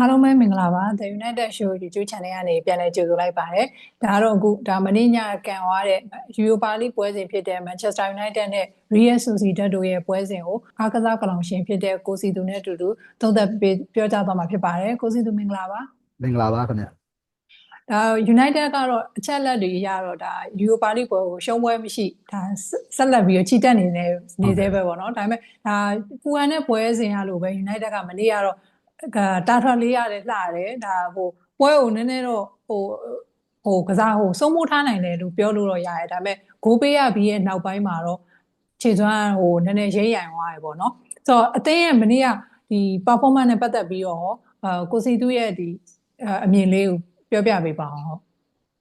အားလုံးပဲမင်္ဂလာပါ The United Show YouTube Channel ကနေပြန်လည်ကြိုဆိုလိုက်ပါတယ်။ဒါကတော့အခုဒါမနေ့ညကန်သွားတဲ့ Europa League ပွဲစဉ်ဖြစ်တဲ့ Manchester United နဲ့ Real Sociedad တို့ရဲ့ပွဲစဉ်ကိုအားကစားကလောင်ရှင်ဖြစ်တဲ့ကိုစီသူနဲ့အတူတူသုံးသပ်ပြောကြားသွားမှာဖြစ်ပါတယ်။ကိုစီသူမင်္ဂလာပါမင်္ဂလာပါခင်ဗျာ။ဒါ United ကတော့အချက်လက်တွေရတော့ဒါ Europa League ပွဲကိုရှုံးပွဲမရှိဒါဆက်လက်ပြီးတော့ချီတက်နေနေနေသေးပဲပေါ့နော်။ဒါပေမဲ့ဒါပူဟန်နဲ့ပွဲစဉ်ရလို့ပဲ United ကမနေ့ကတော့ တာထွန်လေးရတယ်လှတယ်ဒါဟိုပွဲကိုနည်းနည်းတော့ဟိုဟိုကစားဟိုစိုးမိုးထားနိုင်တယ်လို့ပြောလို့တော့ရတယ်ဒါပေမဲ့ဂိုးပေးရပြီးရဲ့နောက်ပိုင်းမှာတော့ခြေစွမ်းဟိုနည်းနည်းရိမ့်ရိုင်သွားတယ်ပေါ့နော်ဆိုတော့အသင်းရဲ့မနေ့ကဒီ performance နဲ့ပတ်သက်ပြီးတော့အာကိုစီသူရဲ့ဒီအမြင်လေးကိုပြောပြပေးပါအောင်ဟုတ်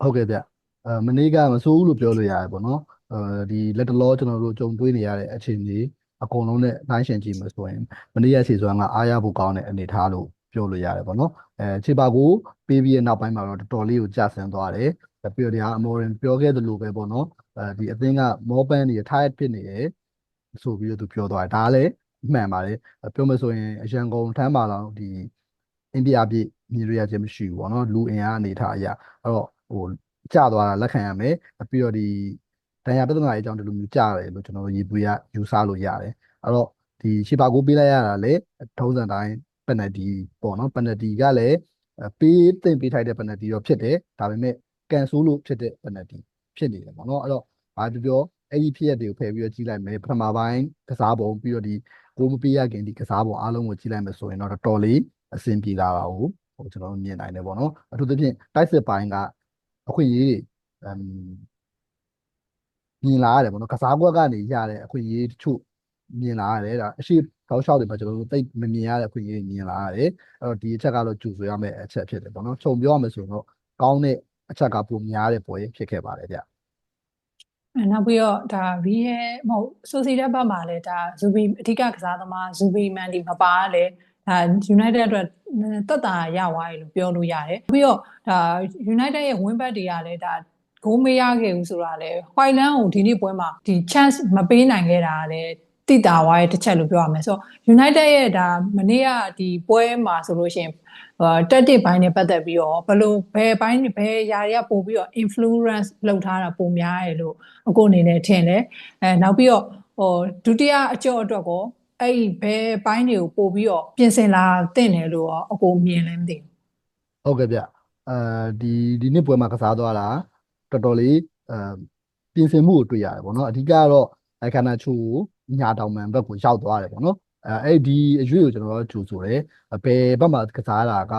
ဟုတ်ကဲ့ဗျအဲမနေ့ကမဆိုးဘူးလို့ပြောလို့ရတယ်ပေါ့နော်အဲဒီလက်တလောကျွန်တော်တို့ကြုံတွေ့နေရတဲ့အခြေအနေ အကုန်လုံးနဲ့တိုင်းရှင်ကြည့်မှာဆိုရင်မနေ့ကခြေစွမ်းကအားရဖို့ကောင်းတဲ့အနေအထားလို့ပြောလို့ရတယ်ပေါ့နော်အဲခြေပါကိုပေးပြီးရဲ့နောက်ပိုင်းမှာတော့တော်တော်လေးကိုကျဆင်းသွားတယ်ပြီးတော့ဒီဟာအမော်ရင်ပြောခဲ့သလိုပဲပေါ့နော်အဲဒီအသင်းကမောပန်းနေ tired ဖြစ်နေတယ်ဆိုပြီးတော့သူပြောသွားတယ်ဒါကလည်းမှန်ပါတယ်ပြောမဆိုရင်အရန်ကုန်ထမ်းပါတော့ဒီအိန္ဒိယပြည်မြင်ရခြင်းမရှိဘူးပေါ့နော်လူအင်အားအနေထားအရာအဲ့တော့ဟိုကျသွားတာလက်ခံရမယ်ပြီးတော့ဒီ ဒဏ်ရာပြဿနာတွေအကြောင်းဒီလိုမျိုးကြားရတယ်လို့ကျွန်တော်တို့ရေပွေရယူဆလို့ရတယ်အဲ့တော့ဒီရှေပါကိုပေးလိုက်ရတာလေထုံးစံတိုင်းပက်နတီပေါ့နော်ပက်နတီကလည်းပေးတင်ပေးထိုက်တဲ့ပက်နတီတော့ဖြစ်တယ်ဒါပေမဲ့ကန်ဆိုးလို့ဖြစ်တဲ့ပက်နတီဖြစ်နေတယ်ပေါ့နော်အဲ့တော့ဘာပြောပြောအဲ့ဒီဖြစ်ရက်တွေကိုဖယ်ပြီးတော့ကြီးလိုက်မယ်ပထမပိုင်းကစားပုံပြီးတော့ဒီကိုမပေးရခင်ဒီကစားပုံအားလုံးကိုကြီးလိုက်မယ်ဆိုရင်တော့တော်တော်လေးအဆင်ပြေလာတာကိုဟိုကျွန်တော်တို့မြင်နိုင်တယ်ပေါ့နော်အထူးသဖြင့်တိုက်စစ်ပိုင်းကအခွင့်အရေးတွေအ မ်မြင်လာရတယ်ပေါ့နော်ကစားကွက်ကနေရတဲ့အခွင့်အရေးတချို့မြင်လာရတယ်ဒါအရှိတောက်လျှောက်တွေမှာကျွန်တော်တို့သိမမြင်ရတဲ့အခွင့်အရေးတွေမြင်လာရတယ်အဲ့တော့ဒီအချက်ကတော့ကြိုဆိုရမယ့်အချက်ဖြစ်တယ်ပေါ့နော်ခြုံပြောရမယ်ဆိုရင်တော့ကောင်းတဲ့အချက်ကပုံများတဲ့ပွဲဖြစ်ခဲ့ပါတယ်ဗျအဲနောက်ပြီးတော့ဒါ real မဟုတ် society ဘက်မှာလည်းဒါဇူဘီအဓိကကစားသမားဇူဘီမန်ဒီမပါလဲဒါ United အတွက်တက်တာရသွားတယ်လို့ပြောလို့ရတယ်ပြီးတော့ဒါ United ရဲ့ win back တွေကလည်းဒါ ဂိုးမရခဲ့ဘူးဆိုတာလေ Whiteland ကိုဒီနေ့ပွဲမှာဒီ chance မပေးနိုင်ခဲ့တာလည်းတိတာဝါရဲ့တစ်ချက်လို့ပြောရမယ်ဆိုတော့ United ရဲ့ဒါမနေ့ကဒီပွဲမှာဆိုလို့ရှိရင်တက်တစ်ဘိုင်းနဲ့ပတ်သက်ပြီးတော့ဘယ်လိုဘယ်ဘိုင်းဘယ်ຢာတွေကပို့ပြီးတော့ influence လုပ်ထားတာပုံများရလို့အခုအနေနဲ့ထင်တယ်အဲနောက်ပြီးတော့ဟိုဒုတိယအကြော့အတွက်ကိုအဲ့ဒီဘယ်ဘိုင်းတွေကိုပို့ပြီးတော့ပြင်ဆင်လာတင်တယ်လို့ရောအကိုမြင်လဲမသိဘူးဟုတ်ကဲ့ဗျအဲဒီဒီနေ့ပွဲမှာကစားသွားတာ တော်တော်လေးအဲပြင်ဆင်မှုကိုတွေ့ရတယ်ပေါ့နော်အဓိကတော့အခါနာချူကိုညာတောင်မှန်ဘက်ကိုရောက်သွားတယ်ပေါ့နော်အဲအဲ့ဒီအရွေးကိုကျွန်တော်တို့ကြိုဆိုတယ်ဘယ်ဘက်မှာကစားတာက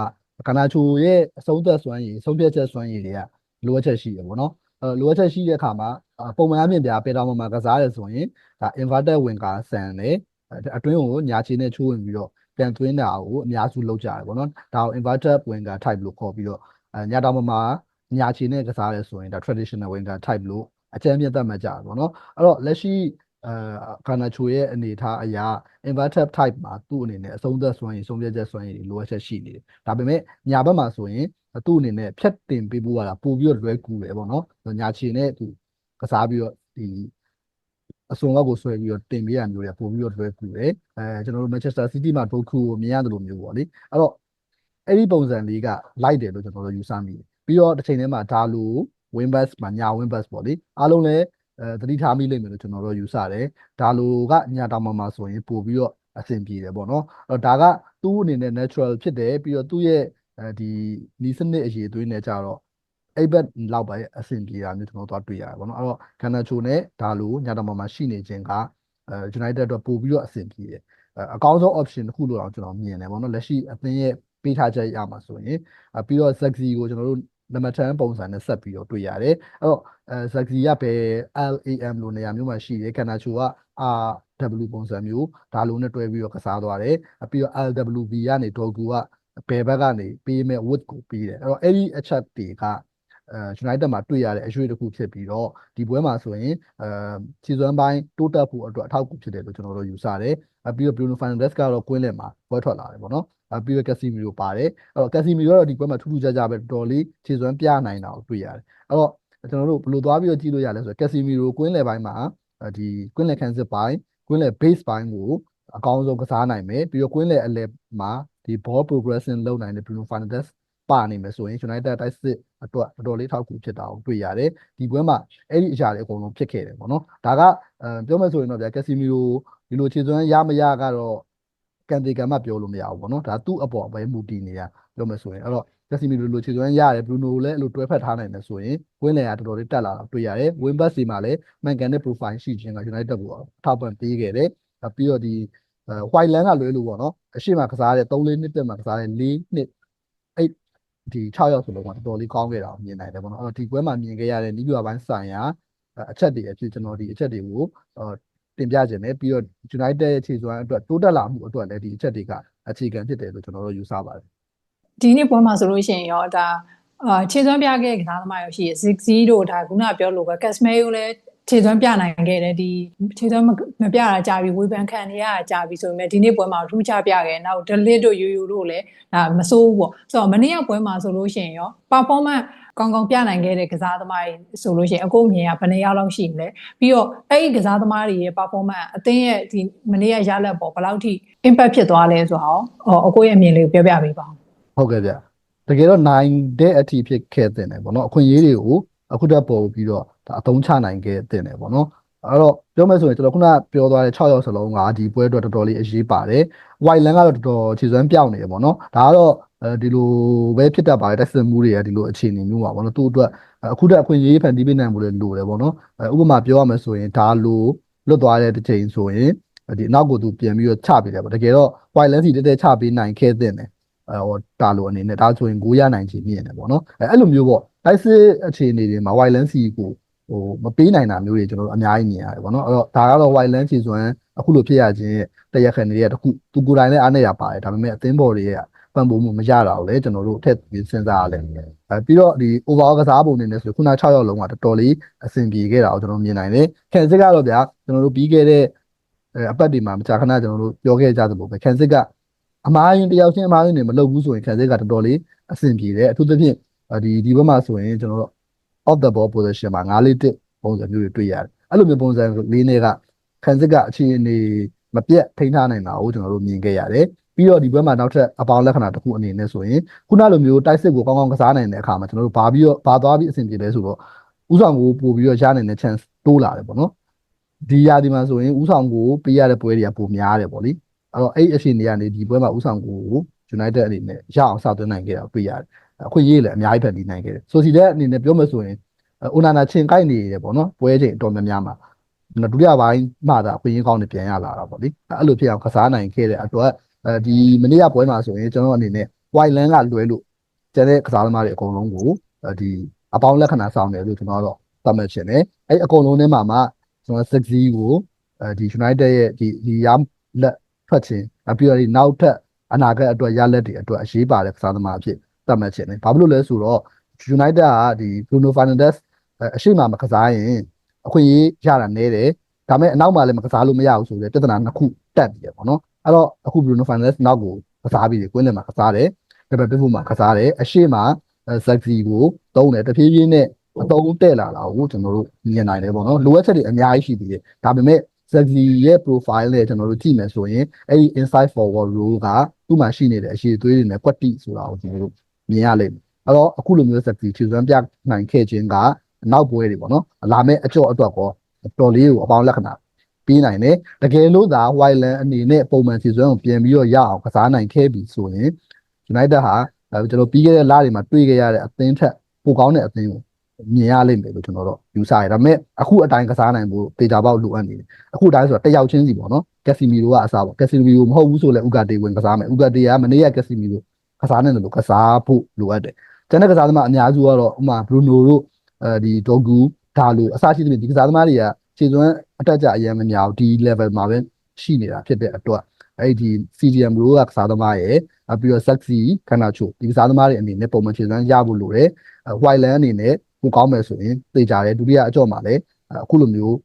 ကနာချူရဲ့အဆုံးသက်စွမ်းရည်ဆုံးဖြတ်ချက်စွမ်းရည်တွေကလိုအပ်ချက်ရှိတယ်ပေါ့နော်အဲလိုအပ်ချက်ရှိတဲ့အခါမှာပုံမှန်အပြင်ပြပေတောင်မှာကစားတယ်ဆိုရင်ဒါ inverted wing ကဆန်တယ်အတွင်းကိုညာချီနဲ့ချိုးဝင်ပြီးတော့ပြန်သွင်းတာကိုအများစုလုပ်ကြတယ်ပေါ့နော်ဒါကို inverted winger type လို့ခေါ်ပြီးတော့ညာတောင်မှာ ညာချီနဲ့ကစားရဲဆိုရင်ဒါ traditional winger type လို့အကြမ်းပြတ်သတ်မှတ်ကြတယ်ပေါ့နော်အဲ့တော့လက်ရှိအဲကာနာချိုရဲ့အနေထားအရာ inverted type မှာသူ့အနေနဲ့အဆုံးသက်စွမ်းရည်ဆုံးဖြတ်ချက်စွမ်းရည်တွေလိုအပ်ချက်ရှိနေတယ်ဒါပေမဲ့ညာဘက်မှာဆိုရင်သူ့အနေနဲ့ဖြတ်တင်ပေးဖို့ကပို့ပြီးတော့လွယ်ကူတယ်ပေါ့နော်ညာချီနဲ့သူကစားပြီးတော့ဒီအစွန်ကောက်ကိုဆွဲပြီးတော့တင်ပေးရမျိုးတွေပို့ပြီးတော့လွယ်ကူတယ်အဲကျွန်တော်တို့ Manchester City မှာဒိုကူကိုမြင်ရတယ်လို့မျိုးပေါ့လေအဲ့တော့အဲ့ဒီပုံစံလေးကလိုက်တယ်လို့ကျွန်တော်တို့ယူဆမိတယ် ပြီးတော့တစ်ချိန်တည်းမှာဒါလို win bus မှာညာ win bus ပေါ့လေအားလုံးလည်းအဲသတိထားမိလိမ့်မယ်လို့ကျွန်တော်တို့ယူဆတယ်ဒါလိုကညာတောင်မှာဆိုရင်ပို့ပြီးတော့အဆင်ပြေတယ်ပေါ့နော်အဲ့တော့ဒါကသူ့အနေနဲ့ natural ဖြစ်တယ်ပြီးတော့သူ့ရဲ့အဲဒီနီးစနစ်အရေးသွေးနဲ့ကြတော့အဲ့ဘက်လောက်ပဲအဆင်ပြေတာမျိုးကျွန်တော်တို့တွေ့ရတယ်ပေါ့နော်အဲ့တော့ကန်နာချိုနဲ့ဒါလိုညာတောင်မှာရှိနေခြင်းကအဲ United အတွက်ပို့ပြီးတော့အဆင်ပြေတယ်အကောင်းဆုံး option တစ်ခုလို့တော့ကျွန်တော်မြင်တယ်ပေါ့နော်လက်ရှိအသင်းရဲ့ပေးထားချက်ရမှာဆိုရင်ပြီးတော့ Zaxi ကိုကျွန်တော်တို့ နံပါတ်10ပုံစံနဲ့ဆက်ပြီးတော့တွေ့ရတယ်အဲ့တော့အဲ Zaxi ကဘယ် LAM လို့နေရာမျိုးမှာရှိတယ်ကန်နာချိုက RW ပုံစံမျိုးဒါလိုနဲ့တွဲပြီးတော့ကစားသွားတယ်ပြီးတော့ LWB ကနေဒေါ်ကူကဘယ်ဘက်ကနေပေးမဲ့ wood ကိုပေးတယ်အဲ့တော့အဲ့ဒီအချက်တွေက အဲ United မှာတွေ့ရတဲ့အရွေးတစ်ခုဖြစ်ပြီးတော့ဒီပွဲမှာဆိုရင်အဲခြေစွမ်းပိုင်းတိုးတက်ဖို့အတွက်အထောက်အကူဖြစ်တယ်လို့ကျွန်တော်တို့ယူဆတယ်ပြီးတော့ Bruno Fernandes ကတော့ကွင်းလယ်မှာပွဲထွက်လာတယ်ပေါ့နော်အပြီးတော့ကက်စီမီရိုပါတယ်အဲ့တော့ကက်စီမီရိုကတော့ဒီပွဲမှာထူးထူးခြားခြားပဲတော်တော်လေးခြေစွမ်းပြနိုင်တာကိုတွေ့ရတယ်အဲ့တော့ကျွန်တော်တို့ဘယ်လိုသွားပြီးတော့ကြည့်လို့ရလဲဆိုတော့ကက်စီမီရိုကွင်းလယ်ပိုင်းမှာဒီကွင်းလယ်ခန်းစစ်ပိုင်းကွင်းလယ် base ပိုင်းကိုအကောင်းဆုံးကစားနိုင်မယ်ပြီးတော့ကွင်းလယ်အလယ်မှာဒီဒီ ball progressing လုပ်နိုင်တဲ့ Bruno Fernandes ပါနေမယ်ဆိုရင် United တိုက်စစ်အတွက်တော်တော်လေးထောက်ကူဖြစ်တာကိုတွေ့ရတယ်ဒီပွဲမှာအဲ့ဒီအရာတွေအကုန်လုံးဖြစ်ခဲ့တယ်ပေါ့နော်ဒါကအဲပြောမယ်ဆိုရင်တော့ဗျာ Casemiro ဒီလိုခြေစွမ်းရမရကတော့ကန်တေကန်မှပြောလို့မရဘူးပေါ့နော်ဒါသူ့အပေါ်ပဲမူတည်နေတာပြောမယ်ဆိုရင်အဲ့တော့ Casemiro လိုခြေစွမ်းရတယ် Bruno လည်းအဲ့လိုတွဲဖက်ထားနိုင်တယ်ဆိုရင်ဝင်းလေကတော်တော်လေးတက်လာတာတွေ့ရတယ် win back စီမှာလည်းမှန်ကန်တဲ့ profile ရှိခြင်းက United ကိုထောက်ပံ့ပေးခဲ့တယ်ပြီးတော့ဒီအဲ white land ကလွဲလို့ပေါ့နော်အရှိမကစားတဲ့3-4နှစ်တက်မှာကစားတဲ့4နှစ်အဲ့ ဒီ6ရောက်ဆိုတော့တော်တော်လေးကောင်းခဲ့တာကိုမြင်နိုင်တယ်ပေါ့နော်အဲ့တော့ဒီပွဲမှာမြင်ခဲ့ရတဲ့နီးပြပိုင်းဆိုင်ရာအချက်တွေအဖြစ်ကျွန်တော်ဒီအချက်တွေကိုတင်ပြခြင်းနဲ့ပြီးတော့ United ရဲ့ခြေစွမ်းအတွက်တိုးတက်လာမှုအတွက်လည်းဒီအချက်တွေကအခြေခံဖြစ်တယ်လို့ကျွန်တော်တို့ယူဆပါတယ်ဒီနေ့ပွဲမှာဆိုလို့ရှိရင်ရောဒါအာခြေစွမ်းပြခဲ့ကစားသမားရောရှိရ Ziggy တို့ဒါခုနပြောလို့ပဲ Casemiro လည်း ခြေစွမ်းပြနိုင်ခဲ့တယ်ဒီခြေစွမ်းမပြတာကြာပြီဝေဖန်ခံနေရတာကြာပြီဆိုပေမဲ့ဒီနေ့ပွဲမှာထူးခြားပြခဲ့နောက် Delete တို့ Yoyo တို့လည်းဒါမစိုးဘူးပေါ့ဆိုတော့မနေ့ကပွဲမှာဆိုလို့ရှိရင်ရော performance ကောင်းကောင်းပြနိုင်ခဲ့တဲ့ကစားသမားတွေဆိုလို့ရှိရင်အခုမြင်ရဘယ်နှယောက်လောက်ရှိမလဲပြီးတော့အဲ့ဒီကစားသမားတွေရဲ့ performance အသင်းရဲ့ဒီမနေ့ကရလက်ပေါ်ဘယ်လောက်ထိ impact ဖြစ်သွားလဲဆိုတော့အကိုရဲ့အမြင်လေးကိုပြောပြပေးပါဦးဟုတ်ကဲ့ဗျတကယ်တော့နိုင်တဲ့အထိဖြစ်ခဲ့တဲ့တယ်ပေါ့နော်အခွင့်အရေးတွေကို အခုတက်ပေါ်ပြီးတော့ဒါအသုံးချနိုင်ခဲ့တဲ့တယ်ပေါ့နော်အဲ့တော့ပြောမယ်ဆိုရင်ကျွန်တော်ခုနပြောသွားတဲ့6ရောက်စလုံးကဒီပွဲအတွက်တော်တော်လေးအရေးပါတယ် white land ကတော့တော်တော်ခြေစွမ်းပြောင်းနေတယ်ပေါ့နော်ဒါကတော့အဲဒီလိုပဲဖြစ်တတ်ပါတယ်တက်စမှုတွေကဒီလိုအခြေအနေမျိုးပါပေါ့နော်သူ့အတွက်အခုတက်အခွင့်အရေးဖန်တီးပေးနိုင်ဖို့လည်းလိုတယ်ပေါ့နော်ဥပမာပြောရမယ်ဆိုရင်ဒါလိုလွတ်သွားတဲ့တစ်ချိန်ဆိုရင်ဒီအနောက်ကိုသူပြန်ပြီးတော့ချပေးတယ်ပေါ့တကယ်တော့ white land စီတက်တက်ချပေးနိုင်ခဲ့တဲ့တယ်အဲ ဟိုတာလိုအနေနဲ့ဒါဆိုရင်9ရနိုင်ချင်မြင်တယ်ပေါ့နော်အဲအဲ့လိုမျိုးပေါ့တိုက်စစ်အခြေအနေတွေမှာ white land စီကိုဟိုမပေးနိုင်တာမျိုးတွေကျွန်တော်တို့အများကြီးမြင်ရတယ်ပေါ့နော်အဲ့တော့ဒါကတော့ white land ချီစွမ်းအခုလိုဖြစ်ရခြင်းတရားခံတွေရဲ့တခုသူကိုယ်တိုင်လည်းအားနေရပါတယ်ဒါပေမဲ့အသင်းဘော်တွေရဲ့ပံ့ပိုးမှုမရတာကိုလည်းကျွန်တော်တို့အထက်ပြီးစဉ်းစားရလဲအဲပြီးတော့ဒီ overall ကစားပုံနေနေဆိုခုန6ရောက်လုံးကတော်တော်လေးအဆင်ပြေခဲ့တာကိုကျွန်တော်မြင်နိုင်တယ်ခံစစ်ကတော့ဗျာကျွန်တော်တို့ပြီးခဲ့တဲ့အပတ်ဒီမှာမကြာခဏကျွန်တော်တို့ပြောခဲ့ကြသလိုပဲခံစစ်က အမားရင်တယောက်ချင်းအမားရင်တွေမလုပ်ဘူးဆိုရင်ခံစစ်ကတော်တော်လေးအဆင်ပြေတယ်အထူးသဖြင့်ဒီဒီဘက်မှာဆိုရင်ကျွန်တော်တို့ off the ball position မှာ9-1ပုံစံမျိုးတွေတွေ့ရတယ်အဲ့လိုမျိုးပုံစံလေးတွေကခံစစ်ကအခြေအနေမပြတ်ထိန်းထားနိုင်တာကိုကျွန်တော်တို့မြင်ခဲ့ရတယ်ပြီးတော့ဒီဘက်မှာနောက်ထပ်အပေါင်းလက္ခဏာတစ်ခုအနေနဲ့ဆိုရင်ခုနလိုမျိုးတိုက်စစ်ကိုကောင်းကောင်းကစားနိုင်တဲ့အခါမှာကျွန်တော်တို့ဘာပြီးတော့ဘာသွားပြီးအဆင်ပြေလဲဆိုတော့ဥဆောင်ကိုပို့ပြီးတော့ရနိုင်တဲ့ chance တိုးလာတယ်ပေါ့နော်ဒီရာဒီမှာဆိုရင်ဥဆောင်ကိုပေးရတဲ့ပွဲတွေကပိုများတယ်ပေါ့လေ အဲ့တော့အဲ့အခြေအနေကနေဒီပွဲမှာဥဆောင်ကို United အနေနဲ့ရအောင်စသွင်းနိုင်ခဲ့တာတွေ့ရတယ်အခွင့်အရေးလည်းအများကြီးဖန်တီးနိုင်ခဲ့တယ်ဆိုစီတဲ့အနေနဲ့ပြောမယ်ဆိုရင်အိုနာနာချင်းကိုက်နေတယ်ပေါ့နော်ပွဲချိန်အတော်များများမှာဒုတိယပိုင်းမှသာအခွင့်အရေးကောင်းနေပြန်ရလာတာပေါ့လေအဲ့လိုဖြစ်အောင်ကစားနိုင်ခဲ့တဲ့အတွက်အဲဒီမနေ့ကပွဲမှာဆိုရင်ကျွန်တော်အနေနဲ့ white land ကလွဲလို့ကျန်တဲ့ကစားသမားတွေအကုန်လုံးကိုဒီအပေါင်းလက္ခဏာဆောင်တယ်လို့ကျွန်တော်တော့သတ်မှတ်ချင်တယ်အဲ့အကုန်လုံးထဲမှာမှကျွန်တော်6-0ကိုအဲဒီ United ရဲ့ဒီဒီရလက် ထွက်ခြင်းပြီးတော့ဒီနောက်ထပ်အနာဂတ်အတွက်ရလက်တွေအတွက်အရေးပါတဲ့ကစားသမားအဖြစ်သတ်မှတ်ချင်တယ်ဘာဖြစ်လို့လဲဆိုတော့ United ကဒီ Bruno Fernandes အရှိမမကစားရင်အခွင့်အရေးရတာနည်းတယ်ဒါပေမဲ့အနောက်မှာလည်းမကစားလို့မရဘူးဆိုတဲ့ပြဿနာနှစ်ခုတက်ပြီးရပေါ့နော်အဲ့တော့အခု Bruno Fernandes နောက်ကိုကစားပြီးကွင်းလယ်မှာကစားတယ်ဒါပေမဲ့ပြဖို့မှာကစားတယ်အရှိမဇက်စီကိုတုံးတယ်တဖြည်းဖြည်းနဲ့အတုံးတက်လာတာကိုကျွန်တော်တို့မြင်နိုင်တယ်ပေါ့နော်လိုအပ်ချက်တွေအများကြီးရှိသေးတယ်ဒါပေမဲ့ ဇက်စီရဲ့ profile နဲ့ကျွန်တော်တို့ကြည့်မယ်ဆိုရင်အဲ့ဒီ inside forward role ကသူ့မှာရှိနေတဲ့အရှိသွေးတွေနဲ့ကွက်တိဆိုတာကိုကျွန်တော်တို့မြင်ရလိမ့်မယ်အဲ့တော့အခုလိုမျိုး sexy ခြေစွမ်းပြနိုင်ခဲ့ခြင်းကနောက်ပွဲတွေပေါ့နော်လာမဲ့အကြော့အတွက်ကောတော်လေးကိုအပေါင်းလက္ခဏာပြီးနိုင်တယ်တကယ်လို့သာ Wildland အနေနဲ့ပုံမှန်ခြေစွမ်းကိုပြင်ပြီးတော့ရအောင်ကစားနိုင်ခဲ့ပြီဆိုရင် United ဟာကျွန်တော်ပြီးခဲ့တဲ့လတွေမှာတွေ့ခဲ့ရတဲ့အသင်းထက်ပိုကောင်းတဲ့အသင်းကို မြင်ရလိမ့်မယ်လို့ကျွန်တော်တို့ယူဆရတယ်ဒါပေမဲ့အခုအတိုင်းကစားနိုင်ဖို့တေချာပေါက်လိုအပ်နေတယ်အခုအတိုင်းဆိုတော့တယောက်ချင်းစီပေါ့နော်ကက်စီမီရိုကအစားပေါ့ကက်စီမီရိုမဟုတ်ဘူးဆိုလည်းဥကာတေဝင်ကစားမယ်ဥကာတေကမနေ့ကကက်စီမီရိုကစားနေတယ်လို့ကစားဖို့လိုအပ်တယ်ကျန်တဲ့ကစားသမားအများစုကတော့ဥမာဘရူနိုတို့အဲဒီဒေါဂူဒါလိုအစရှိသဖြင့်ဒီကစားသမားတွေကခြေစွမ်းအတက်ကြအရင်မများဘူးဒီ level မှာပဲရှိနေတာဖြစ်တဲ့အတွက်အဲ့ဒီ CDM ရိုးကကစားသမားရဲ့ပြီးတော့ sexy ခန္ဓာချိုဒီကစားသမားတွေအနေနဲ့ပုံမှန်ခြေစွမ်းရဖို့လိုတယ် white land အနေနဲ့ ကိုကောင်းမယ်ဆိုရင်သိကြတယ်ဒုတိယအကြော့မှာလည်းအခုလိုမျိုး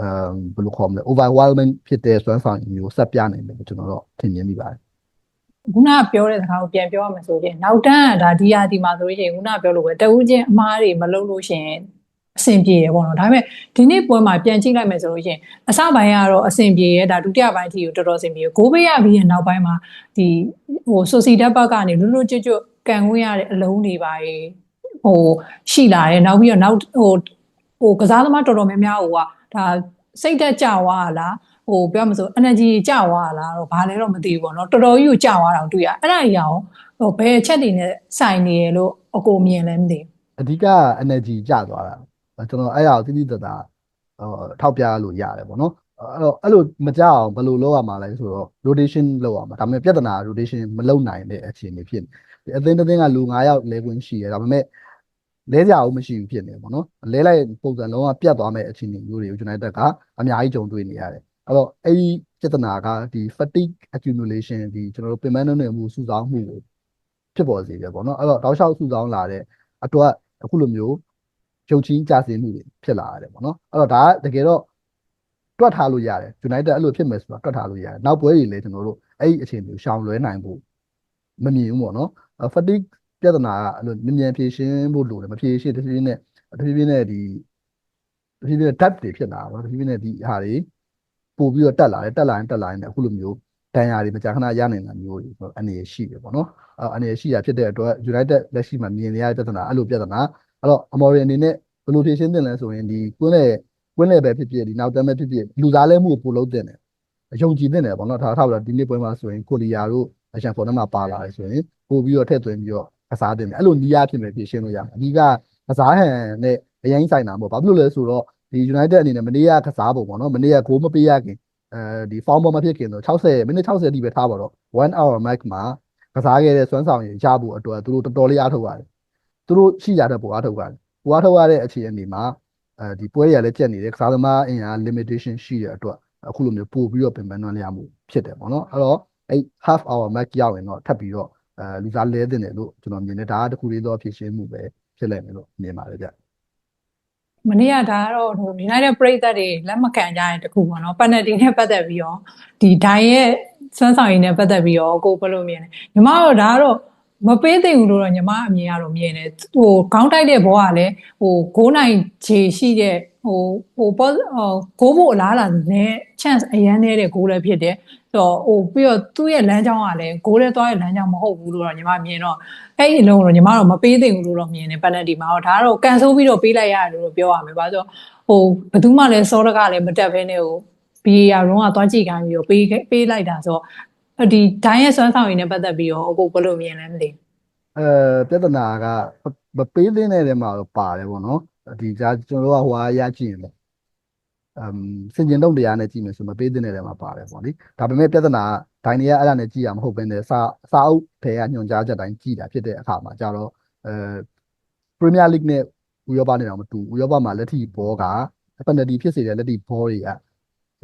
အမ်ဘယ်လိုခေါ်မလဲ overwhelming ဖြစ်တဲ့စွမ်းဆောင်မျိုးဆက်ပြနိုင်တယ်ကျွန်တော်တော့ထင်မြင်မိပါတယ်ခုနပြောတဲ့စကားကိုပြန်ပြောရမယ်ဆိုရင်နောက်တန်းကဒါဒီယာဒီမှာဆိုလို့ရှိရင်ခုနပြောလို့ပဲတဦးချင်းအမားတွေမလုပ်လို့ရှိရင်အဆင်ပြေရပေါ့နော်ဒါပေမဲ့ဒီနေ့ပွဲမှာပြန်ကြည့်လိုက်မယ်ဆိုလို့ရှိရင်အစပိုင်းကတော့အဆင်ပြေရဲဒါဒုတိယပိုင်းအထိကိုတော်တော်အဆင်ပြေဂိုးပေးရပြီးရင်နောက်ပိုင်းမှာဒီဟိုဆိုစီတက်ဘက်ကနေလွတ်လွတ်ကျွတ်ကျွတ်ကန်ခွင့်ရတဲ့အလုံးတွေပါ ဟိုရှိလာတယ်နောက်ပြီးတော့နောက်ဟိုဟိုကစားသမားတော်တော်များများဟိုကဒါစိတ်သက်ကြွားလားဟိုပြောမလို့ energy ကြွားလားတော့ဘာလဲတော့မသိဘူးပေါ့နော်တော်တော်ကြီးကိုကြွားတာတွေ့ရအဲ့ဒါကြီးအောင်ဟိုဘယ်ချက်တွေနဲ့ဆိုင်နေရလို့အကိုမြင်လဲမသိဘူးအဓိက energy ကျသွားတာကျွန်တော်အဲ့ဒါကိုတိတိတသာဟိုထောက်ပြလို့ရတယ်ပေါ့နော်အဲ့တော့အဲ့လိုမကြအောင်ဘယ်လိုလုပ်ရမှာလဲဆိုတော့ rotation လုပ်ရမှာဒါပေမဲ့ပြဿနာ rotation မလုပ်နိုင်တဲ့အခြေအနေဖြစ်နေအသင်းတစ်သင်းကလူ9ယောက်လဲခွင့်ရှိရဒါပေမဲ့ လဲကြအောင်မရှိဘူးဖြစ်နေပေါ့နော်လဲလိုက်ပုံစံလုံးဝပြတ်သွားမဲ့အခြေအနေမျိုးတွေကို United ကအများကြီးကြုံတွေ့နေရတယ်အဲ့တော့အဲ့ဒီပြဿနာကဒီ fatigue accumulation ဒီကျွန်တော်တို့ပင်ပန်းနေမှုစုဆောင်းမှုကိုဖြစ်ပေါ်စေတယ်ပေါ့နော်အဲ့တော့တောက်လျှောက်စုဆောင်းလာတဲ့အတွက်အခုလိုမျိုးဖြုတ်ချင်းကြစည်မှုတွေဖြစ်လာရတယ်ပေါ့နော်အဲ့တော့ဒါကတကယ်တော့တွက်ထားလို့ရတယ် United အဲ့လိုဖြစ်မယ်ဆိုတော့တွက်ထားလို့ရတယ်နောက်ပွဲတွေလည်းကျွန်တော်တို့အဲ့ဒီအခြေအနေကိုရှောင်လွဲနိုင်ဖို့မမြင်ဘူးပေါ့နော် fatigue ပြဿနာကအဲ့လိုမြင်မြန်ဖြေရှင်းဖို့လိုတယ်မဖြေရှင်းတဖြည်းဖြည်းနဲ့တဖြည်းဖြည်းနဲ့ဒီတဖြည်းဖြည်းနဲ့ depth တွေဖြစ်လာတာပေါ့တဖြည်းဖြည်းနဲ့ဒီဟာတွေပို့ပြီးတော့တက်လာတယ်တက်လာရင်တက်လာရင်အခုလိုမျိုးတန်ရာတွေမကြာခဏရနိုင်တာမျိုးတွေအနေရရှိတယ်ပေါ့နော်အဲ့အနေရရှိတာဖြစ်တဲ့အတွက် United လက်ရှိမှာမြင်နေရတဲ့ပြဿနာအဲ့လိုပြဿနာအဲ့တော့ Amorim အနေနဲ့ဘယ်လိုဖြေရှင်းတင်လဲဆိုရင်ဒီကွင်းလေကွင်းလေပဲဖြစ်ဖြစ်ဒီနောက်တမ်းပဲဖြစ်ဖြစ်လူသားလဲမှုကိုပို့လို့တင်တယ်အယုံကြည်တင်တယ်ပေါ့နော်ထားထားပြီးတော့ဒီနေ့ပွဲမှာဆိုရင်ကိုလီယာတို့အရှန်ဖော်နမှာပါလာတယ်ဆိုရင်ပို့ပြီးတော့ထည့်သွင်းပြီးတော့ ကစားတင်တယ်အဲ့လိုနီးရဖြစ်မယ်ဖြေရှင်းလို့ရမယ်အဓိကကစားဟန်နဲ့အရင်ဆိုင်တာပေါ့ဘာဖြစ်လို့လဲဆိုတော့ဒီ United အနေနဲ့မနေ့ကကစားပုံပေါ့နော်မနေ့ကဂိုးမပေးရခင်အဲဒီ form ပေါ်မဖြစ်ခင်တော့60မိနစ်60အထိပဲထားပါတော့1 hour max မှာကစားခဲ့တဲ့စွမ်းဆောင်ရည်ရဖို့အတွက်သူတို့တော်တော်လေးအားထုတ်ရတယ်သူတို့ရှိရတဲ့ပုံအားထုတ်ရတယ်ပုံအားထုတ်ရတဲ့အခြေအနေမှာအဲဒီပွဲတွေကလည်းကြက်နေတယ်ကစားသမားအင်အား limitation ရှိတဲ့အတွက်အခုလိုမျိုးပို့ပြီးတော့ပြင်ပန်းနှံ့ရမှုဖြစ်တယ်ပေါ့နော်အဲ့တော့အဲ့ half hour max ရောက်ရင်တော့ထပ်ပြီးတော့ အဲလူစားလဲတင်တယ်လို့ကျွန်တော်မြင်တယ်ဒါကတခုလေးတော့ဖြစ်ရှင်းမှုပဲဖြစ်လိုက်မယ်လို့မြင်ပါတယ်ဗျမနေ့ကဒါကတော့ဟို United ပရိသတ်တွေလက်မခံကြတဲ့တခုပေါ့နော် penalty နဲ့ပတ်သက်ပြီးတော့ဒီဒိုင်ရဲ့စွမ်းဆောင်ရည်နဲ့ပတ်သက်ပြီးတော့ကိုဘယ်လိုမြင်လဲညီမတို့ဒါကတော့ မပေးသိဘူးလို့တော့ညီမအမြင်ကတော့မြင်တယ်ဟိုခေါင်းတိုက်တဲ့ဘောကလည်းဟို9နိုင်ခြေရှိတဲ့ဟိုဟိုဘောဟိုဂိုးဖို့အလားလာနဲ့ chance အရန်နေတဲ့ဂိုးလည်းဖြစ်တယ်ဆိုတော့ဟိုပြီးတော့သူ့ရဲ့လမ်းကြောင်းကလည်းဂိုးလည်းသွားရဲ့လမ်းကြောင်းမဟုတ်ဘူးလို့တော့ညီမမြင်တော့အဲ့ဒီအလုံးကိုတော့ညီမတော့မပေးသိဘူးလို့တော့မြင်တယ် penalty မှာတော့ဒါကတော့ကန်ဆိုးပြီးတော့ပေးလိုက်ရတယ်လို့ပြောရမယ်ဘာလို့ဟိုဘယ်သူမှလည်းစောတကလည်းမတက်ဘဲနဲ့ဟို BAR ရုံးကသွားကြည့်ခိုင်းပြီးတော့ပေးပေးလိုက်တာဆိုတော့ ဒီဒိုင်းရဲ့စွမ်းဆောင်ရည်နဲ့ပတ်သက်ပြီးတော့အခုဘယ်လိုမြင်လဲမသိဘူးအဲပြဿနာကမပေးသင့်တဲ့နေရာမှာတော့ပါတယ်ပေါ့နော်ဒီကြာကျွန်တော်တို့ကဟိုအားရကြည့်ရင်လည်းအမ်စင်ကျင်တော့တရားနဲ့ကြည့်မယ်ဆိုမပေးသင့်တဲ့နေရာမှာပါတယ်ပေါ့လေဒါပေမဲ့ပြဿနာကဒိုင်နေရအဲ့ဒါနဲ့ကြည့်ရမှာမဟုတ်ဘဲနဲ့စာစာအုပ်ထဲကညွှန်ကြားချက်တိုင်းကြည့်တာဖြစ်တဲ့အခါမှာကြတော့အဲပရီးမီးယားလိဂ်နဲ့ဥရောပနဲ့တော့မတူဥရောပမှာလက်ထိဘောကပန်နတီဖြစ်စေတဲ့လက်ထိဘောတွေက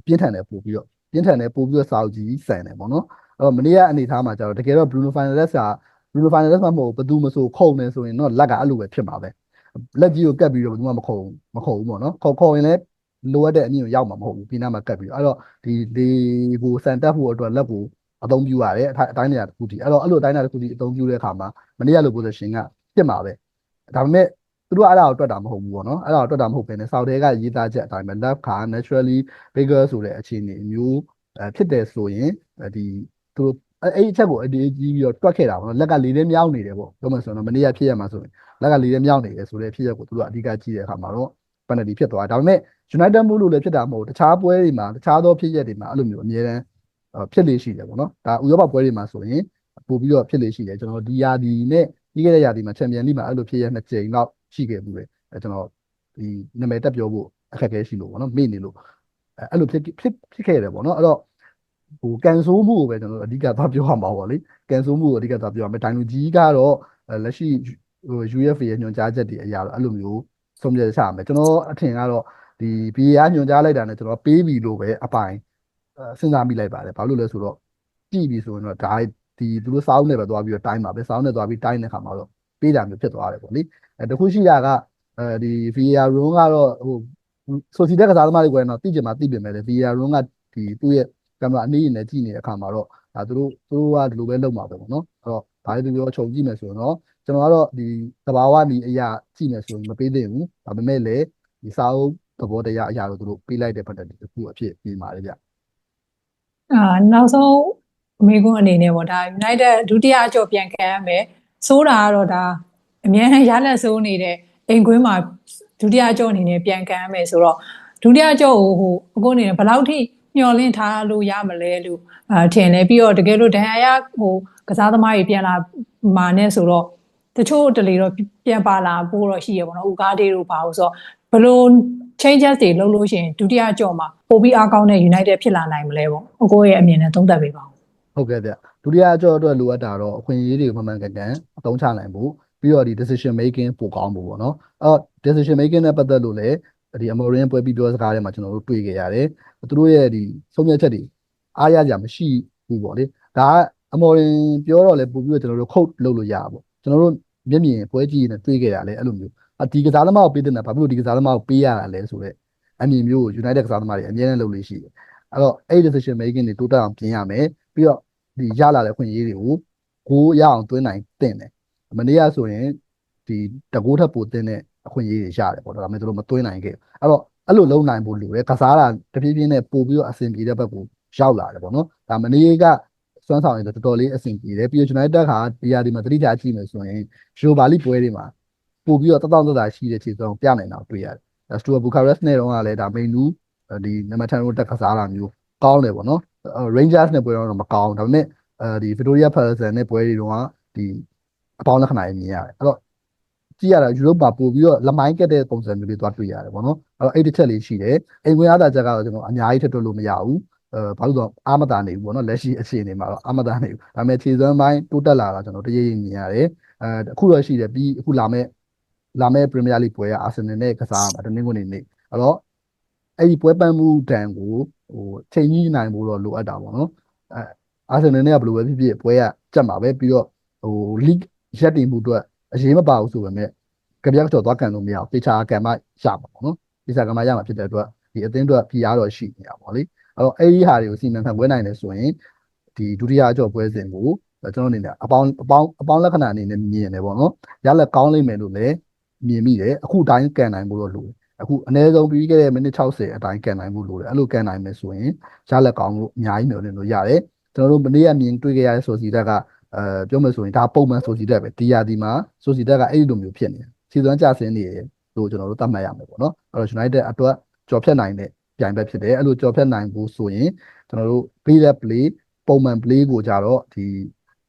ပြင်းထန်တယ်ပို့ပြီးတော့ပြင်းထန်တယ်ပို့ပြီးတော့စာအုပ်ကြီးဆန်တယ်ပေါ့နော်အဲ့ တော့မနေ့ကအနေထားမှာကြတော့တကယ်တော့ Bruno Fernandes က Bruno Fernandes မှမဟုတ်ဘယ်သူမဆိုခုံနေဆိုရင်တော့လက်ကအဲ့လိုပဲဖြစ်မှာပဲလက်ကြီးကိုကတ်ပြီးတော့ဘယ်သူမှမခုံမခုံဘူးပေါ့နော်ခုံခုံရင်လည်းလိုအပ်တဲ့အမြင့်ကိုရောက်မှာမဟုတ်ဘူးပြီးနားမှာကတ်ပြီးတော့အဲ့တော့ဒီလေကိုစံတက်ဖို့အတွက်လက်ကိုအသုံးပြုရတယ်အတိုင်းနေရာတစ်ခုတည်းအဲ့တော့အဲ့လိုအတိုင်းနေရာတစ်ခုတည်းအသုံးပြုတဲ့အခါမှာမနေ့ကလို position ကဖြစ်မှာပဲဒါပေမဲ့သူတို့အဲ့ဒါကိုတွက်တာမဟုတ်ဘူးပေါ့နော်အဲ့ဒါကိုတွက်တာမဟုတ်ဘဲနဲ့စောက်တဲကရေးသားချက်အတိုင်းပဲ left ခါ naturally bigger ဆိုတဲ့အခြေအနေမျိုးအဲဖြစ်တယ်ဆိုရင်ဒီ သူတို့အဲ့အဲ့အချက်ကိုအတေးကြီးပြီးတော့တွက်ခဲ့တာပေါ့နော်လက်ကလေးလေးမြောင်းနေတယ်ပေါ့ပြောမှဆိုတော့မနေ့ကဖြစ်ရမှာဆိုရင်လက်ကလေးလေးမြောင်းနေတယ်ဆိုတဲ့ဖြစ်ရက်ကိုသူတို့အဓိကကြည့်တဲ့အခါမှာတော့ penalty ဖြစ်သွားတာဒါပေမဲ့ United မို့လို့လည်းဖြစ်တာမဟုတ်တခြားပွဲတွေမှာတခြားသောဖြစ်ရက်တွေမှာအဲ့လိုမျိုးအများတန်းဖြစ်လေရှိတယ်ပေါ့နော်ဒါဥရောပပွဲတွေမှာဆိုရင်ပို့ပြီးတော့ဖြစ်လေရှိတယ်ကျွန်တော်ဒီယာဒီနဲ့ပြီးခဲ့တဲ့ယာဒီမှာချန်ပီယံလိမှာအဲ့လိုဖြစ်ရက်နှစ်ကြိမ်တော့ရှိခဲ့ဘူးလေအဲကျွန်တော်ဒီနာမည်တက်ပြောဖို့အခက်အခဲရှိလို့ပေါ့နော်မေ့နေလို့အဲအဲ့လိုဖြစ်ဖြစ်ဖြစ်ခဲ့တယ်ပေါ့နော်အဲ့တော့ ဟိုကန်ဆိုးမှုကိုပဲကျွန်တော်အဓိကသွားပြောရမှာပေါ့လေကန်ဆိုးမှုကိုအဓိကသွားပြောရမယ်ဒိုင်လူကြီးကတော့လက်ရှိဟို UEFA ရဲ့ညွှန်ကြားချက်တွေအရာတော့အဲ့လိုမျိုးဆုံးဖြတ်ချမယ်ကျွန်တော်အထင်ကတော့ဒီ BA ညွှန်ကြားလိုက်တာနဲ့ကျွန်တော်ပေးပြီလို့ပဲအပိုင်စဉ်းစားမိလိုက်ပါတယ်ဘာလို့လဲဆိုတော့ကြည့်ပြီဆိုရင်တော့ဒါဒီသူတို့စောင်းနေပဲသွားပြီးတော့တိုင်းပါပဲစောင်းနေသွားပြီးတိုင်းတဲ့ခါမှာတော့ပေးတာမျိုးဖြစ်သွားတယ်ပေါ့လေအဲတခုရှိတာကအဲဒီ VAR room ကတော့ဟိုဆိုစီတက်ကစားသမားတွေကိုတော့တိကျမှာသိပြင်မယ်လေ VAR room ကဒီသူ့ရဲ့ ကင်မရာအနည်းနဲ့ကြည့်နေတဲ့အခါမှာတော့ဒါသူတို့သူတို့ကဒီလိုပဲလုပ်မှာပဲပေါ့နော်အဲ့တော့ဒါလေးပြောချုပ်ကြည့်မယ်ဆိုရင်တော့ကျွန်တော်ကတော့ဒီသဘာဝနီအရာကြည့်မယ်ဆိုရင်မပေးသင့်ဘူးဒါပေမဲ့လည်းဒီစာအုပ်သဘောတရားအရာကိုသူတို့ပေးလိုက်တဲ့ပတ်သက်တစ်ခုအဖြစ်ပြင်ပါတယ်ဗျအာနောက်ဆုံးအမေကွန်းအနေနဲ့ပေါ့ဒါ United ဒုတိယအကျော်ပြန်ခံရမယ်စိုးတာကတော့ဒါအများနဲ့ရလက်စိုးနေတဲ့အိမ်ကွင်းမှာဒုတိယအကျော်အနေနဲ့ပြန်ခံရမယ်ဆိုတော့ဒုတိယအကျော်ကိုဟိုအခုအနေနဲ့ဘယ်လောက်ထိ မျှော်လင့်ထားလို့ရမလဲလို့အာထင်တယ်ပြီးတော့တကယ်လို့ဒဏ်ရာရဟိုကစားသမားတွေပြန်လာမာနဲ့ဆိုတော့တချို့တလေတော့ပြန်ပါလာပို့တော့ရှိရပေါ့နော်ဥကားဒေးတို့ပါလို့ဆိုတော့ဘယ်လို changes တွေလုပ်လို့ရှိရင်ဒုတိယကြော်မှာပိုပြီးအားကောင်းတဲ့ United ဖြစ်လာနိုင်မလဲပေါ့အကိုရဲ့အမြင်နဲ့သုံးသပ်ပေးပါဦးဟုတ်ကဲ့ဗျဒုတိယအကြောအတွက်လိုအပ်တာတော့အခွင့်အရေးတွေကိုမှန်မှန်ကန်ကန်အသုံးချနိုင်ဖို့ပြီးတော့ဒီ decision making ပိုကောင်းဖို့ပေါ့နော်အဲ့တော့ decision making နဲ့ပတ်သက်လို့လည်း ဒီ Amorin ပွဲပြီးပြောစကားထဲမှာကျွန်တော်တို့တွေ့ခဲ့ရတယ်သူတို့ရဲ့ဒီဆုံးဖြတ်ချက်တွေအားရကြမရှိဘူးပေါ့လေဒါကအမော်ရင်ပြောတော့လဲပို့ပြီးတော့ကျွန်တော်တို့ခုတ်လုပ်လို့ရတာပေါ့ကျွန်တော်တို့မျက်မြင်ပွဲကြည့်နေတွေ့ခဲ့ရလဲအဲ့လိုမျိုးအဒီကစားသမားကိုပေးတဲ့နာဘာဖြစ်လို့ဒီကစားသမားကိုပေးရတာလဲဆိုတော့အမြင်မျိုးကို United ကစားသမားတွေအမြဲတမ်းလုပ်လို့ရှိတယ်အဲ့တော့အဲ့ decision making တွေတိုးတက်အောင်ပြင်ရမယ်ပြီးတော့ဒီရလာတဲ့ခွင့်ရေးတွေကိုကိုရအောင်သွင်းနိုင်တင်တယ်မနေ့ကဆိုရင်ဒီတကိုးထပ်ပိုတင်တဲ့ အခွင့်အရေးတွေရတယ်ပေါ့ဒါပေမဲ့သူတို့မသွင်းနိုင်ခဲ့အဲ့တော့အဲ့လိုလုံးနိုင်ဖို့လိုတယ်ကစားတာတဖြည်းဖြည်းနဲ့ပို့ပြီးတော့အဆင်ပြေတဲ့ဘက်ကိုရောက်လာတယ်ပေါ့နော်ဒါမနေ့ကစွမ်းဆောင်ရည်တော်တော်လေးအဆင်ပြေတယ်ပြီးတော့ United ကဒီရာဒီမှာတတိယကြည့်မယ်ဆိုရင်ဂျိုဘာလီပွဲတွေမှာပို့ပြီးတော့တတောင့်တတာရှိတဲ့ခြေစွမ်းပြနိုင်တာတွေ့ရတယ်စတူဘူခါရက်စ်နဲ့တော့ကလည်းဒါမိန်နူးဒီနံပါတ်10ရိုးတက်ကစားတာမျိုးကောင်းတယ်ပေါ့နော် Rangers နဲ့ပွဲတော့မကောင်းဒါပေမဲ့အဲဒီ Victoria Falcon နဲ့ပွဲတွေတော့ဒီအပေါင်းလက္ခဏာတွေမြင်ရတယ်အဲ့တော့ ကြည့်ရတာယူရိုပမှာပို့ပြီးတော့လမိုင်းကက်တဲ့ပုံစံမျိုးတွေသွားတွေ့ရတယ်ပေါ့နော်အဲ့တော့အဲ့တစ်ချက်လေးရှိတယ်အိမ်ဝင်ရတာချက်ကတော့ကျွန်တော်အများကြီးထပ်တွက်လို့မရဘူးအဲဘာလို့ဆိုတော့အာမတာနေဘူးပေါ့နော်လက်ရှိအခြေအနေမှာတော့အာမတာနေဘူးဒါပေမဲ့ခြေစွမ်းပိုင်းတိုးတက်လာတာကျွန်တော်တရေရင်မြင်ရတယ်အဲအခုတော့ရှိတယ်ပြီးအခုလာမဲ့လာမဲ့ပရီးမီးယားလိပွဲကအာဆင်နယ်နဲ့ကစားမှာတနင်္ဂနွေနေ့အဲ့တော့အဲ့ဒီပွဲပန်းမှုတန်ကိုဟိုချိန်ကြီးနိုင်ဖို့တော့လိုအပ်တာပေါ့နော်အဲအာဆင်နယ်နဲ့ကဘယ်လိုပဲဖြစ်ဖြစ်ပွဲကကြက်မှာပဲပြီးတော့ဟို league ရက်တင်မှုအတွက် အရေးမပါဘူးဆိုပေမဲ့ကြပြတ်တော့သွားကန်လို့မရဘူးတေချာကန်မှရမှာပေါ့နော်တေချာကန်မှရမှာဖြစ်တဲ့အတွက်ဒီအသင်းအတွက်ဖိအားတော့ရှိနေတာပေါ့လေအဲ့တော့အဲ့ဒီဟာတွေကိုစီမံခန့်ခွဲနိုင်တယ်ဆိုရင်ဒီဒုတိယအကြောပွဲစဉ်ကိုကျွန်တော်အနေနဲ့အပေါင်းအပေါင်းအပေါင်းလက္ခဏာအနေနဲ့မြင်တယ်ပေါ့နော်ရလက်ကောင်းလိမ့်မယ်လို့လည်းမြင်မိတယ်အခုတိုင်းကန်နိုင်ဖို့တော့လိုတယ်အခုအနည်းဆုံးပြီးခဲ့တဲ့မိနစ်60အတိုင်းကန်နိုင်ဖို့လိုတယ်အဲ့လိုကန်နိုင်မယ်ဆိုရင်ရလက်ကောင်းလို့အများကြီးမျှော်လင့်လို့ရတယ်ကျွန်တော်တို့မနေ့ကမြင်တွေ့ခဲ့ရတဲ့ဆိုစီတက်က အဲပြောမယ်ဆိုရင်ဒါပုံမှန်ဆိုစီတက်ပဲဒီယာဒီမှာဆိုစီတက်ကအဲ့ဒီလိုမျိုးဖြစ်နေတယ်ခြေစွမ်းကြဆင်းနေတယ်လို့ကျွန်တော်တို့သတ်မှတ်ရမယ်ပေါ့နော်အဲ့တော့ United အတွက်ကြော်ဖြတ်နိုင်တဲ့ပြိုင်ဘက်ဖြစ်တယ်အဲ့လိုကြော်ဖြတ်နိုင်ဖို့ဆိုရင်ကျွန်တော်တို့ play that play ပုံမှန် play ကိုကြတော့ဒီ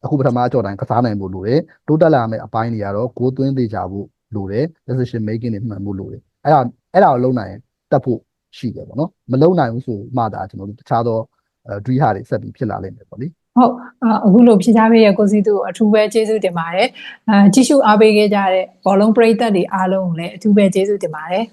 အခုပထမအကြော်တိုင်းကစားနိုင်ဖို့လိုတယ်တိုးတက်လာမယ့်အပိုင်းတွေကတော့ဂိုးသွင်းသေးကြဖို့လိုတယ် decision making တွေမှန်ဖို့လိုတယ်အဲ့ဒါအဲ့ဒါကိုလုံနိုင်ရင်တက်ဖို့ရှိတယ်ပေါ့နော်မလုံနိုင်ဘူးဆိုမှဒါကျွန်တော်တို့တခြားသောအဲ dream ဟာတွေဆက်ပြီးဖြစ်လာလိမ့်မယ်ပေါ့လေ ဟုတ်အာအခုလိုဖြေချပေးရဲ့ကိုစီသူကိုအထူးပဲကျေးဇူးတင်ပါတယ်အာကြည့်ရှုအားပေးခဲ့ကြတဲ့ဘောလုံးပရိသတ်တွေအားလုံးကိုလည်းအထူးပဲကျေးဇူးတင်ပါတယ်